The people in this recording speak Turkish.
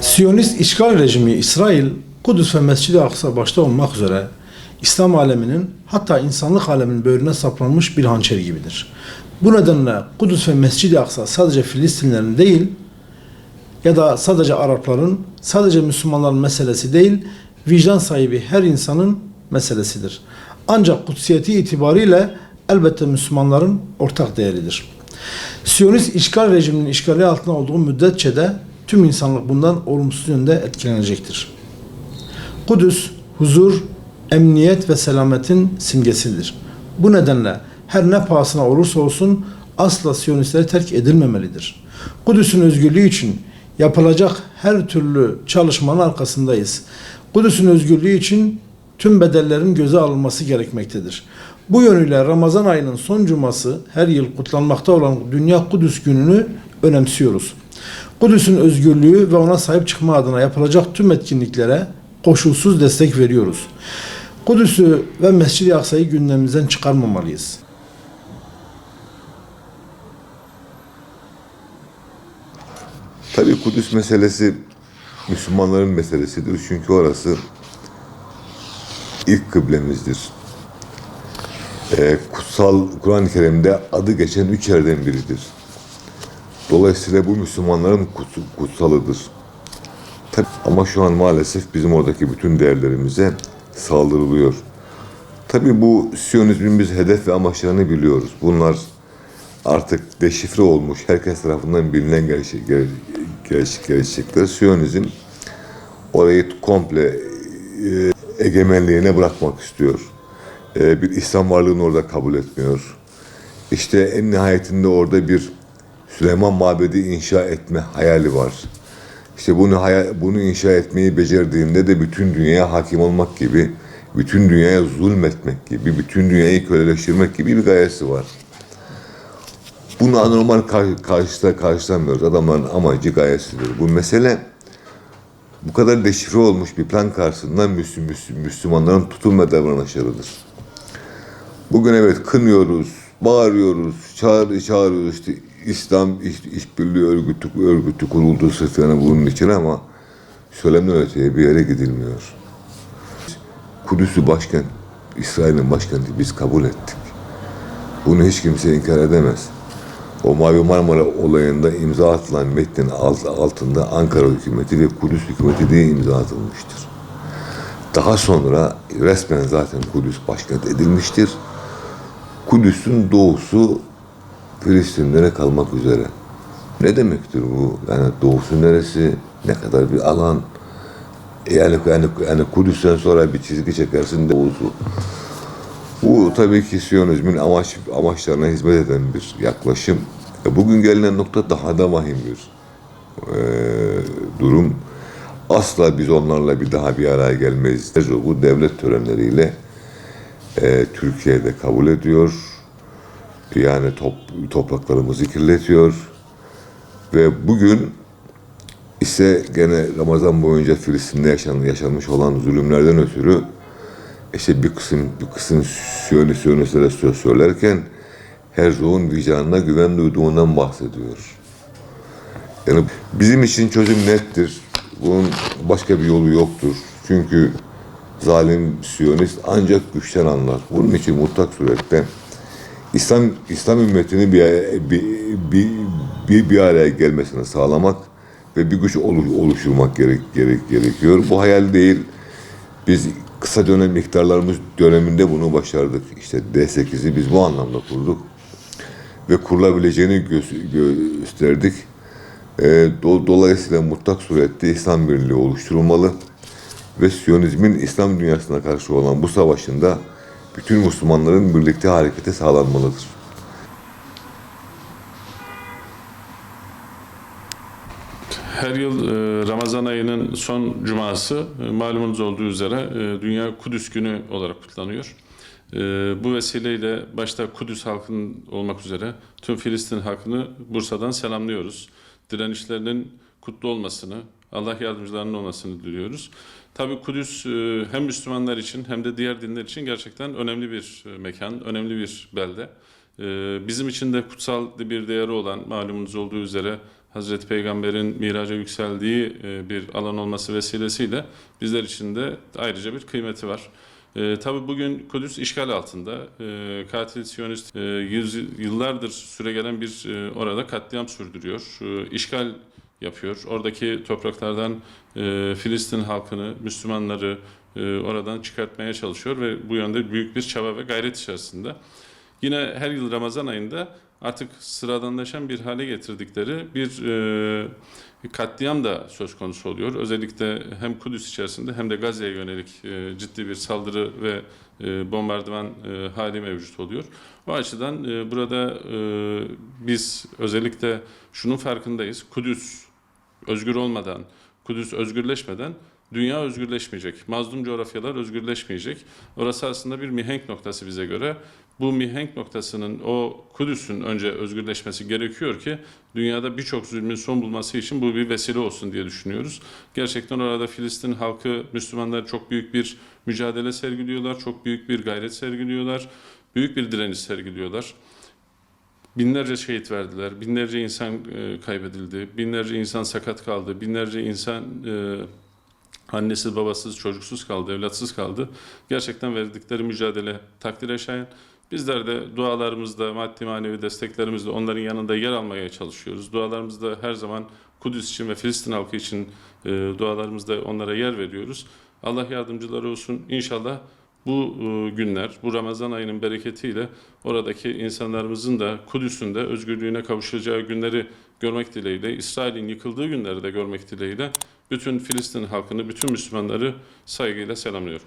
Siyonist işgal rejimi İsrail, Kudüs ve Mescid-i Aksa başta olmak üzere İslam aleminin hatta insanlık aleminin böğrüne saplanmış bir hançer gibidir. Bu nedenle Kudüs ve Mescid-i Aksa sadece Filistinlerin değil ya da sadece Arapların, sadece Müslümanların meselesi değil, vicdan sahibi her insanın meselesidir. Ancak kutsiyeti itibariyle elbette Müslümanların ortak değeridir. Siyonist işgal rejiminin işgali altında olduğu müddetçe de tüm insanlık bundan olumsuz yönde etkilenecektir. Kudüs, huzur, emniyet ve selametin simgesidir. Bu nedenle her ne pahasına olursa olsun asla Siyonistleri terk edilmemelidir. Kudüs'ün özgürlüğü için yapılacak her türlü çalışmanın arkasındayız. Kudüs'ün özgürlüğü için tüm bedellerin göze alınması gerekmektedir. Bu yönüyle Ramazan ayının son cuması her yıl kutlanmakta olan Dünya Kudüs Günü'nü önemsiyoruz. Kudüs'ün özgürlüğü ve ona sahip çıkma adına yapılacak tüm etkinliklere koşulsuz destek veriyoruz. Kudüs'ü ve Mescid-i Aksa'yı gündemimizden çıkarmamalıyız. Tabii Kudüs meselesi Müslümanların meselesidir. Çünkü orası ilk kıblemizdir. Ee, kutsal Kur'an-ı Kerim'de adı geçen üç yerden biridir. Dolayısıyla bu Müslümanların kut- kutsalıdır. Tabii, ama şu an maalesef bizim oradaki bütün değerlerimize saldırılıyor. Tabii bu Siyonizmin biz hedef ve amaçlarını biliyoruz. Bunlar artık deşifre olmuş, herkes tarafından bilinen gerçek, ger, gerçek, gerçekler. Siyonizm orayı komple e, egemenliğine bırakmak istiyor. E, bir İslam varlığını orada kabul etmiyor. İşte en nihayetinde orada bir Süleyman Mabedi inşa etme hayali var. İşte bunu bunu inşa etmeyi becerdiğinde de bütün dünyaya hakim olmak gibi, bütün dünyaya zulmetmek gibi, bütün dünyayı köleleştirmek gibi bir gayesi var. Bunu anormal kar- karşıda karşılamıyoruz. Adamların amacı gayesidir. Bu mesele bu kadar deşifre olmuş bir plan karşısında Müslüm, Müslüm, Müslümanların tutum ve davranışlarıdır. Bugün evet kınıyoruz, bağırıyoruz, çağır, çağırıyoruz işte İslam İş, İşbirliği Örgütü, örgütü kuruldu sırf yani bunun için ama söylemden öteye bir yere gidilmiyor. Kudüs'ü başkent, İsrail'in başkenti biz kabul ettik. Bunu hiç kimse inkar edemez. O Mavi Marmara olayında imza atılan metnin alt- altında Ankara hükümeti ve Kudüs hükümeti diye imza atılmıştır. Daha sonra resmen zaten Kudüs başkent edilmiştir. Kudüs'ün doğusu Filistinlere kalmak üzere. Ne demektir bu? Yani doğusu neresi? Ne kadar bir alan? Yani yani yani Kudüs'ten sonra bir çizgi çekersin doğusu. Bu tabii ki Siyonizmin amaç amaçlarına hizmet eden bir yaklaşım. E, Bugün gelinen nokta daha da vahim bir e, durum. Asla biz onlarla bir daha bir araya gelmeyiz. Bu devlet törenleriyle e, Türkiye'de kabul ediyor. Yani top, topraklarımızı kirletiyor. Ve bugün ise gene Ramazan boyunca Filistin'de yaşan, yaşanmış olan zulümlerden ötürü işte bir kısım bir kısım Siyonist Siyonistlere söz söylerken her ruhun vicdanına güven duyduğundan bahsediyor. Yani bizim için çözüm nettir. Bunun başka bir yolu yoktur. Çünkü zalim Siyonist ancak güçten anlar. Bunun için mutlak surette İslam İslam ümmetini bir, bir, bir, bir, bir araya gelmesini sağlamak ve bir güç olu- oluşturmak gerek, gerek, gerekiyor. Bu hayal değil. Biz kısa dönem miktarlarımız döneminde bunu başardık. İşte D8'i biz bu anlamda kurduk. Ve kurulabileceğini gö- gösterdik. Ee, do- dolayısıyla mutlak surette İslam Birliği oluşturulmalı. Ve Siyonizmin İslam dünyasına karşı olan bu savaşında bütün Müslümanların birlikte harekete sağlanmalıdır. Her yıl e, Ramazan ayının son cuması e, malumunuz olduğu üzere e, Dünya Kudüs Günü olarak kutlanıyor. Bu vesileyle başta Kudüs halkının olmak üzere tüm Filistin halkını Bursa'dan selamlıyoruz. Direnişlerinin kutlu olmasını, Allah yardımcılarının olmasını diliyoruz. Tabii Kudüs e, hem Müslümanlar için hem de diğer dinler için gerçekten önemli bir e, mekan, önemli bir belde. Ee, Bizim için de kutsal bir değeri olan malumunuz olduğu üzere Hazreti Peygamber'in miraca yükseldiği e, bir alan olması vesilesiyle bizler için de ayrıca bir kıymeti var. Ee, tabii bugün Kudüs işgal altında. Ee, katil Siyonist e, yıllardır süregelen bir e, orada katliam sürdürüyor. Ee, işgal yapıyor. Oradaki topraklardan e, Filistin halkını, Müslümanları e, oradan çıkartmaya çalışıyor ve bu yönde büyük bir çaba ve gayret içerisinde. Yine her yıl Ramazan ayında artık sıradanlaşan bir hale getirdikleri bir e, katliam da söz konusu oluyor. Özellikle hem Kudüs içerisinde hem de Gazze'ye yönelik e, ciddi bir saldırı ve e, bombardıman e, hali mevcut oluyor. O açıdan e, burada e, biz özellikle şunun farkındayız. Kudüs özgür olmadan, Kudüs özgürleşmeden dünya özgürleşmeyecek. Mazlum coğrafyalar özgürleşmeyecek. Orası aslında bir mihenk noktası bize göre. Bu mihenk noktasının o Kudüs'ün önce özgürleşmesi gerekiyor ki dünyada birçok zulmün son bulması için bu bir vesile olsun diye düşünüyoruz. Gerçekten orada Filistin halkı, Müslümanlar çok büyük bir mücadele sergiliyorlar, çok büyük bir gayret sergiliyorlar, büyük bir direniş sergiliyorlar. Binlerce şehit verdiler, binlerce insan e, kaybedildi, binlerce insan sakat kaldı, binlerce insan e, annesiz, babasız, çocuksuz kaldı, evlatsız kaldı. Gerçekten verdikleri mücadele takdire şayan. Bizler de dualarımızda, maddi manevi desteklerimizle onların yanında yer almaya çalışıyoruz. Dualarımızda her zaman Kudüs için ve Filistin halkı için e, dualarımızda onlara yer veriyoruz. Allah yardımcıları olsun. İnşallah bu e, günler, bu Ramazan ayının bereketiyle oradaki insanlarımızın da Kudüs'ün de özgürlüğüne kavuşacağı günleri görmek dileğiyle, İsrail'in yıkıldığı günleri de görmek dileğiyle bütün Filistin halkını, bütün Müslümanları saygıyla selamlıyorum.